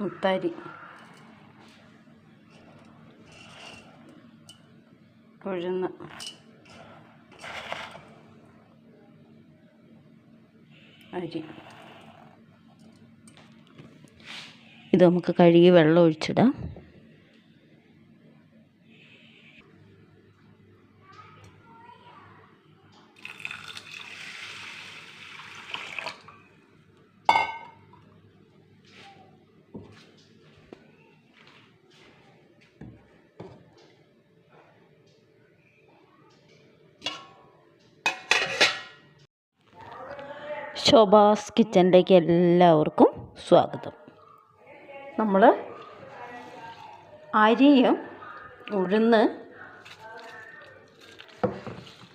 മുത്താരി. ഉഴുന്ന് അരി. ഇത് നമുക്ക് കഴുകി വെള്ളം ഒഴിച്ചിടാം. ശോഭാസ് കിച്ചണിലേക്ക് എല്ലാവർക്കും സ്വാഗതം. നമ്മൾ അരിയും ഉഴുന്ന്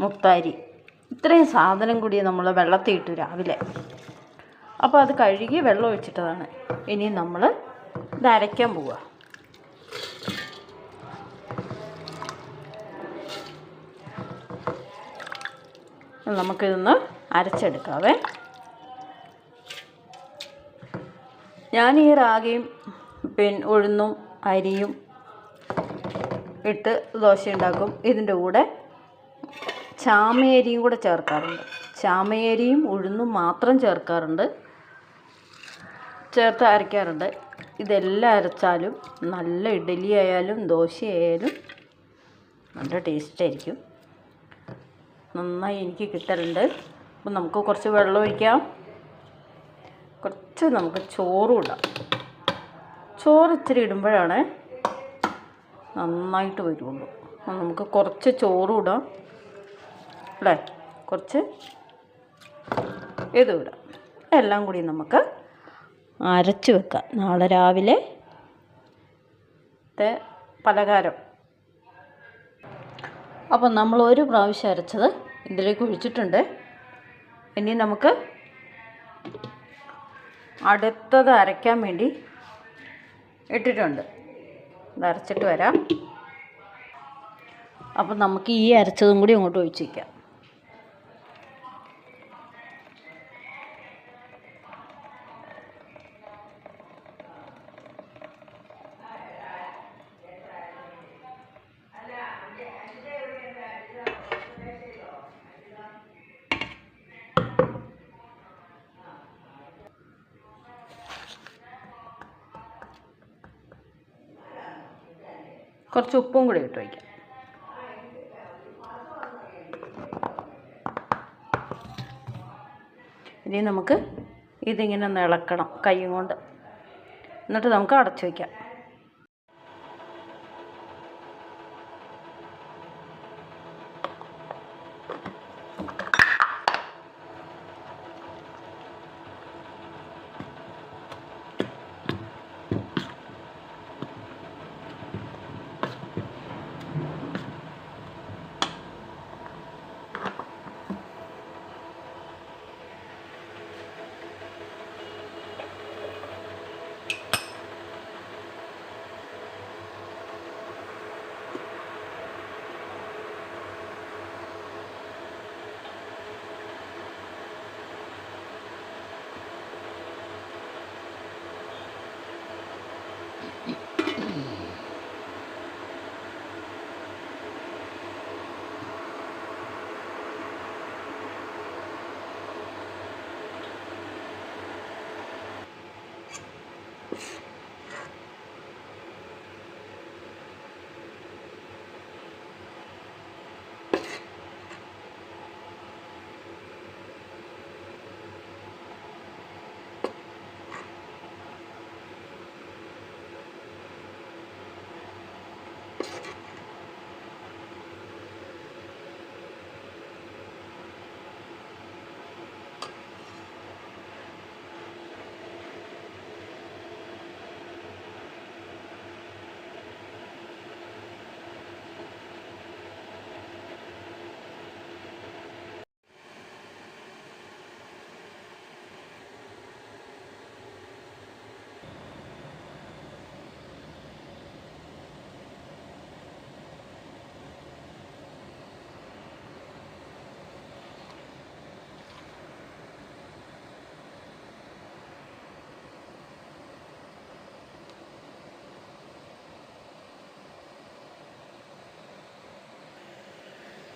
മുത്താരി ഇത്രയും സാധനം കൂടി നമ്മൾ വെള്ളത്തിൽ ഇട്ടു രാവിലെ. അപ്പോൾ അത് കഴുകി വെള്ളം ഒഴിച്ചിട്ടതാണ്. ഇനി നമ്മൾ ഇത് അരയ്ക്കാൻ പോവുക നമുക്കിതൊന്ന് അരച്ചെടുക്കാവേ. ഞാൻ ഈ റാഗിയും പിന്നെ ഉഴുന്നും അരിയും ഇട്ട് ദോശ ഉണ്ടാക്കും ഇതിന്റെ കൂടെ ചാമയരിയും കൂടെ ചേർക്കാറുണ്ട്. ചാമയരിയും ഉഴുന്നും മാത്രം ചേർക്കാറുണ്ട്. ചേർത്ത് അരയ്ക്കാറുണ്ട്. ഇതെല്ലാം അരച്ചാലും നല്ല ഇഡ്ഡലി ആയാലും ദോശ ആയാലും നല്ല ടേസ്റ്റ് ആയിരിക്കും നന്നായി എനിക്ക് കിട്ടലുണ്ട്. അപ്പം നമുക്ക് കുറച്ച് വെള്ളം ഒഴിക്കാം. നമുക്ക് ചോറും ഇടാം. ചോറ് ഇച്ചിരി ഇടുമ്പോഴാണ് നന്നായിട്ട് വരുള്ളൂ. നമുക്ക് കുറച്ച് ചോറും ഇടാം. അല്ലേ? കുറച്ച് ഇതും ഇടാം. എല്ലാം കൂടി നമുക്ക് അരച്ച് വെക്കാം. നാളെ രാവിലെ പലകാരം അപ്പം നമ്മൾ ഒരു പ്രാവശ്യം അരച്ചത് ഇതിലേക്ക് ഒഴിച്ചിട്ടുണ്ട്. ഇനി നമുക്ക് അടുത്തത് അരയ്ക്കാൻ വേണ്ടി ഇട്ടിട്ടുണ്ട്. അരച്ചിട്ട് വരാം. അപ്പം നമുക്ക് ഈ അരച്ചതും കൂടി അങ്ങോട്ട് ഒഴിച്ച് വയ്ക്കാം. കുറച്ച് ഉപ്പും കൂടി ഇട്ട് വയ്ക്കാം. ഇനി നമുക്ക് ഇതിങ്ങനെ ഒന്ന് ഇളക്കണം കൈ കൊണ്ട്. എന്നിട്ട് നമുക്ക് അടച്ചു വയ്ക്കാം.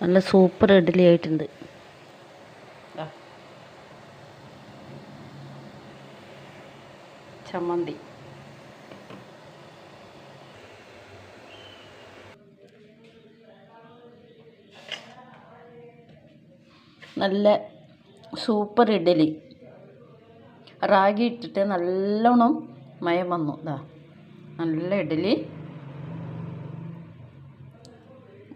നല്ല സൂപ്പർ ഇഡ്ഡലി ആയിട്ടുണ്ട്. ചമ്മന്തി. നല്ല സൂപ്പർ ഇഡ്ഡലി. റാഗി ഇട്ടിട്ട് നല്ലോണം മയം വന്നു. ഇതാ നല്ല ഇഡ്ഡലി.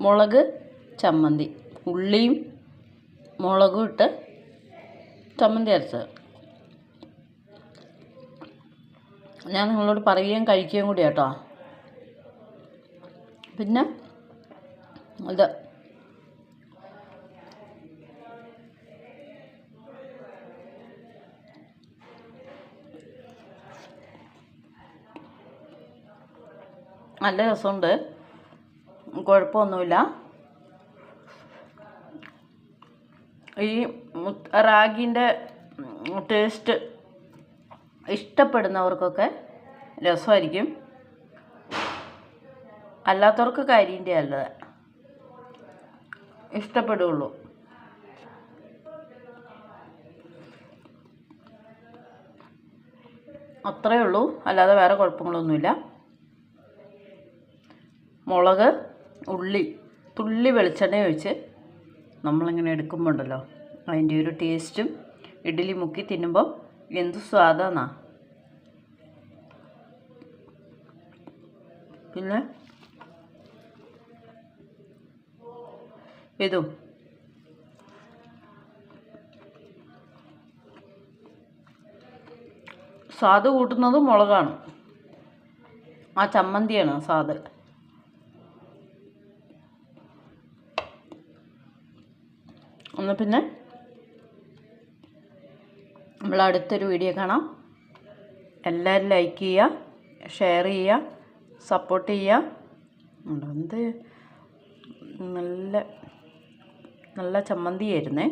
മുളക് ചമ്മന്തി. ഉള്ളിയും മുളകും ഇട്ട് ചമ്മന്തി അരച്ചത്. ഞാൻ നിങ്ങളോട് പറയുകയും കഴിക്കുകയും കൂടി കേട്ടോ പിന്നെ ഇത് നല്ല രസമുണ്ട്. കുഴപ്പമൊന്നുമില്ല. ഈ റാഗിന്റെ ടേസ്റ്റ് ഇഷ്ടപ്പെടുന്നവർക്കൊക്കെ രസമായിരിക്കും. അല്ലാത്തവർക്ക് കരിന്റെ അല്ല. ഇഷ്ടപ്പെടുകയുള്ളൂ അത്രയേ ഉള്ളൂ. അല്ലാതെ വേറെ കുഴപ്പങ്ങളൊന്നുമില്ല. മുളക് ഉള്ളി തുള്ളി വെളിച്ചെണ്ണ ഒഴിച്ച് നമ്മളിങ്ങനെ എടുക്കുമ്പോൾ ഉണ്ടല്ലോ അതിന്റെ ഒരു ടേസ്റ്റും ഇഡ്ഡലി മുക്കി തിന്നുമ്പോൾ എന്ത് സ്വാദാന്നാ. പിന്നെ? ഇതും. സ്വാദ് കൂട്ടുന്നത് മുളകാണ്. ആ ചമ്മന്തിയാണ് സ്വാദ്. എന്നാൽ പിന്നെ? നമ്മൾ അടുത്തൊരു വീഡിയോ കാണാം. എല്ലാവരും ലൈക്ക് ചെയ്യുക ഷെയർ ചെയ്യുക സപ്പോർട്ട് ചെയ്യുക. എന്ത്? നല്ല നല്ല ചമ്മന്തിയായിരുന്നേ.